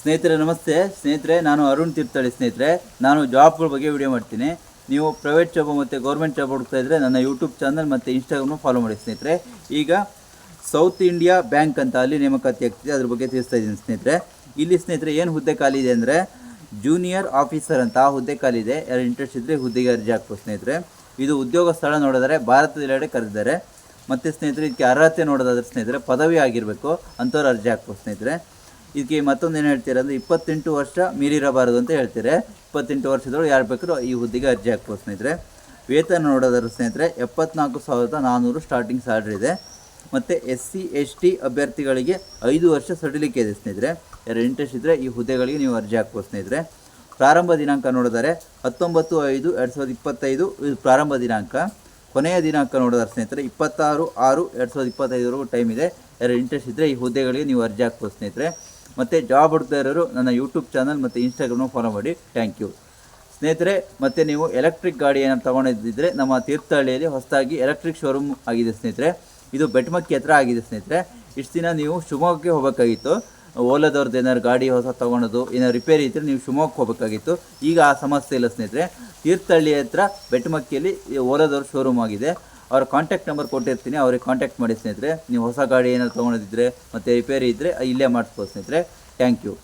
ಸ್ನೇಹಿತರೆ, ನಮಸ್ತೆ. ಸ್ನೇಹಿತರೆ, ನಾನು ಅರುಣ್ ತೀರ್ಥಹಳ್ಳಿ ಸ್ನೇಹಿತರೆ. ನಾನು ಜಾಬ್ಗಳ ಬಗ್ಗೆ ವಿಡಿಯೋ ಮಾಡ್ತೀನಿ. ನೀವು ಪ್ರೈವೇಟ್ ಜಾಬ್ ಮತ್ತು ಗೌರ್ಮೆಂಟ್ ಜಾಬ್ ಹುಡುಕ್ತಾ ಇದ್ದರೆ ನನ್ನ ಯೂಟ್ಯೂಬ್ ಚಾನಲ್ ಮತ್ತು ಇನ್ಸ್ಟಾಗ್ರಾಮ್ನು ಫಾಲೋ ಮಾಡಿ ಸ್ನೇಹಿತರೆ. ಈಗ ಸೌತ್ ಇಂಡಿಯಾ ಬ್ಯಾಂಕ್ ಅಂತ ಅಲ್ಲಿ ನೇಮಕಾತಿ ಆಗ್ತಿದೆ. ಅದ್ರ ಬಗ್ಗೆ ತಿಳಿಸ್ತಾ ಇದ್ದೀನಿ ಸ್ನೇಹಿತರೆ. ಇಲ್ಲಿ ಸ್ನೇಹಿತರೆ, ಏನು ಹುದ್ದೆ ಖಾಲಿ ಇದೆ ಅಂದರೆ ಜೂನಿಯರ್ ಆಫೀಸರ್ ಅಂತ ಹುದ್ದೆ ಖಾಲಿ ಇದೆ. ಯಾರು ಇಂಟ್ರೆಸ್ಟ್ ಇದ್ದರೆ ಹುದ್ದೆಗೆ ಅರ್ಜಿ ಹಾಕ್ಬೋದು ಸ್ನೇಹಿತರೆ. ಇದು ಉದ್ಯೋಗ ಸ್ಥಳ ನೋಡಿದರೆ ಭಾರತದೆಲ್ಲೆಡೆ ಕರೆದಿದ್ದಾರೆ. ಮತ್ತು ಸ್ನೇಹಿತರೆ, ಇದಕ್ಕೆ ಅರ್ಹತೆ ನೋಡೋದಾದ್ರೆ ಸ್ನೇಹಿತರೆ, ಪದವಿ ಆಗಿರಬೇಕು, ಅಂಥವ್ರು ಅರ್ಜಿ ಹಾಕ್ಬೋದು ಸ್ನೇಹಿತರೆ. ಇದಕ್ಕೆ ಮತ್ತೊಂದು ಏನು ಹೇಳ್ತೀರ ಅಂದರೆ ಇಪ್ಪತ್ತೆಂಟು ವರ್ಷ ಮೀರಿರಬಾರದು ಅಂತ ಹೇಳ್ತಾರೆ. ಇಪ್ಪತ್ತೆಂಟು ವರ್ಷದೊಳಗೆ ಯಾರು ಬೇಕಾದ್ರೂ ಈ ಹುದ್ದೆಗೆ ಅರ್ಜಿ ಹಾಕ್ಬೋದು ಸ್ನೇಹಿತರೆ. ವೇತನ ನೋಡೋದಾದ್ರೆ ಸ್ನೇಹಿತರೆ, ಎಪ್ಪತ್ನಾಲ್ಕು ಸಾವಿರದ ನಾನ್ನೂರು ಸ್ಟಾರ್ಟಿಂಗ್ ಸ್ಯಾಲ್ರಿ ಇದೆ. ಮತ್ತು ಎಸ್ ಸಿ ಎಸ್ ಟಿ ಅಭ್ಯರ್ಥಿಗಳಿಗೆ ಐದು ವರ್ಷ ಸಡಿಲಿಕೆ ಇದೆ ಸ್ನೇಹಿತರೆ. ಯಾರು ಇಂಟ್ರೆಸ್ಟ್ ಇದ್ದರೆ ಈ ಹುದ್ದೆಗಳಿಗೆ ನೀವು ಅರ್ಜಿ ಹಾಕ್ಬೋದು ಸ್ನೇಹಿತರೆ. ಪ್ರಾರಂಭ ದಿನಾಂಕ ನೋಡಿದರೆ ಹತ್ತೊಂಬತ್ತು ಐದು ಎರಡು ಸಾವಿರದ ಇಪ್ಪತ್ತೈದು, ಇದು ಪ್ರಾರಂಭ ದಿನಾಂಕ. ಕೊನೆಯ ದಿನಾಂಕ ನೋಡಿದ್ರೆ ಸ್ನೇಹಿತರೆ, ಇಪ್ಪತ್ತಾರು ಆರು ಎರಡು ಸಾವಿರದ ಇಪ್ಪತ್ತೈದರವರೆಗೂ ಟೈಮ್ ಇದೆ. ಯಾರು ಇಂಟ್ರೆಸ್ಟ್ ಇದ್ದರೆ ಈ ಹುದ್ದೆಗಳಿಗೆ ನೀವು ಅರ್ಜಿ ಹಾಕ್ಬೋದು ಸ್ನೇಹಿತರೆ. ಮತ್ತು ಜಾಬ್ ಹುಡ್ತಾ ಇರೋರು ನನ್ನ ಯೂಟ್ಯೂಬ್ ಚಾನಲ್ ಮತ್ತು ಇನ್ಸ್ಟಾಗ್ರಾಮ್ನ ಫಾಲೋ ಮಾಡಿ. ಥ್ಯಾಂಕ್ ಯು ಸ್ನೇಹಿತರೆ, ಮತ್ತು ನೀವು ಎಲೆಕ್ಟ್ರಿಕ್ ಗಾಡಿ ಏನಾದ್ರು ತೊಗೊಂಡಿದ್ದರೆ ನಮ್ಮ ತೀರ್ಥಹಳ್ಳಿಯಲ್ಲಿ ಹೊಸದಾಗಿ ಎಲೆಕ್ಟ್ರಿಕ್ ಶೋರೂಮ್ ಆಗಿದೆ ಸ್ನೇಹಿತರೆ. ಇದು ಬೆಟ್ಮಕ್ಕಿ ಹತ್ರ ಆಗಿದೆ ಸ್ನೇಹಿತರೆ. ಇಷ್ಟು ದಿನ ನೀವು ಶಿವಮೊಗ್ಗಕ್ಕೆ ಹೋಗಬೇಕಾಗಿತ್ತು. ಓಲಾದವ್ರದ್ದು ಏನಾದ್ರು ಗಾಡಿ ಹೊಸ ತೊಗೊಳೋದು ಏನಾದ್ರು ರಿಪೇರಿ ಇದ್ದರೆ ನೀವು ಶಿವಮೊಗ್ಗಕ್ಕೆ ಹೋಗಬೇಕಾಗಿತ್ತು. ಈಗ ಆ ಸಮಸ್ಯೆ ಇಲ್ಲ ಸ್ನೇಹಿತರೆ. ತೀರ್ಥಹಳ್ಳಿ ಹತ್ರ ಬೆಟ್ಮಕ್ಕಿಯಲ್ಲಿ ಓಲಾದವ್ರ ಶೋರೂಮ್ ಆಗಿದೆ. ಅವ್ರ ಕಾಂಟ್ಯಾಕ್ಟ್ ನಂಬರ್ ಕೊಟ್ಟಿರ್ತೀನಿ, ಅವ್ರಿಗೆ ಕಾಂಟ್ಯಾಕ್ಟ್ ಮಾಡಿ ಸ್ನೇಹಿತರೆ. ನೀವು ಹೊಸ ಗಾಡಿ ಏನಾದ್ರು ತೊಗೊಳೋದಿದ್ರೆ ಮತ್ತು ರಿಪೇರಿ ಇದ್ದರೆ ಇಲ್ಲೇ ಮಾಡಿಸ್ಬೋದು ಸ್ನೇಹಿತರೆ. Thank you